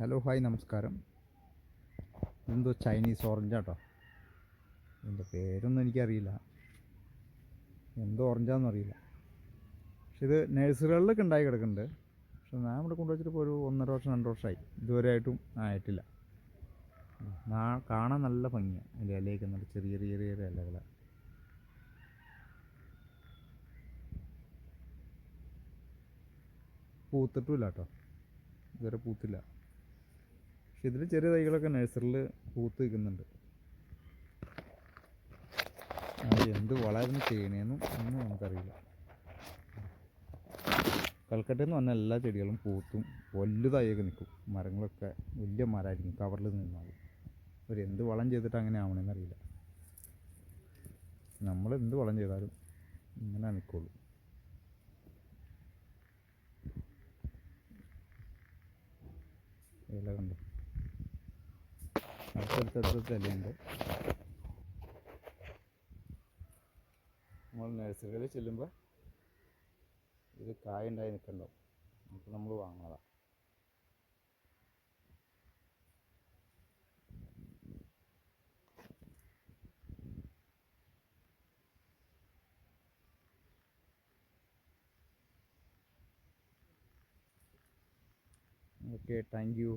Hello hi നമസ്കാരം. എന്തോ Chinese ഓറഞ്ചാട്ടോ എന്റെ പേരൊന്നും എനിക്കറിയില്ല. എന്തോ ഓറഞ്ചാണെന്ന് അറിയില്ല. പക്ഷെ ഇത് നഴ്സറികളിലൊക്കെ ഉണ്ടായി കിടക്കുന്നുണ്ട്. പക്ഷെ ഞാൻ ഇവിടെ കൊണ്ടുവച്ചിട്ട് ഇപ്പോൾ ഒരു ഒന്നര വർഷം രണ്ട് വർഷമായി. ഇതുവരെ ആയിട്ടും ആയിട്ടില്ല. കാണാൻ നല്ല ഭംഗിയാണ് അതിന്റെ ഇലയൊക്കെ നല്ല ചെറിയ ചെറിയ ചെറിയ ഇലകളാണ് പൂത്തിട്ടുമില്ല കേട്ടോ. ഇതുവരെ പൂത്തില്ല. പക്ഷെ ഇതിൽ ചെറിയ തൈകളൊക്കെ നഴ്സറിയിൽ പൂത്ത് നിൽക്കുന്നുണ്ട്. അത് എന്ത് വളരുന്നു ചെയ്യണേന്നും ഒന്നും നമുക്കറിയില്ല. കൽക്കട്ടയിൽ നിന്ന് വന്ന എല്ലാ ചെടികളും പൂത്തും വലുതായൊക്കെ നിൽക്കും. മരങ്ങളൊക്കെ വലിയ മരമായിരിക്കും കവറിൽ നിന്നാകും അവർ എന്ത് വളം ചെയ്തിട്ട് അങ്ങനെ ആവണമെന്ന് അറിയില്ല. നമ്മൾ എന്ത് വളം ചെയ്താലും ഇങ്ങനെ നിൽക്കുള്ളൂ. ഇല കണ്ടു? അടുത്തടുത്ത് അടുത്തടുത്ത് ഇലയുണ്ട് നമ്മൾ നഴ്സറികളിൽ ചെല്ലുമ്പോൾ ഇത് കായ ഉണ്ടായി നിൽക്കണ്ടാവും അപ്പോൾ നമ്മൾ വാങ്ങണതാണ് ഓക്കെ താങ്ക് യു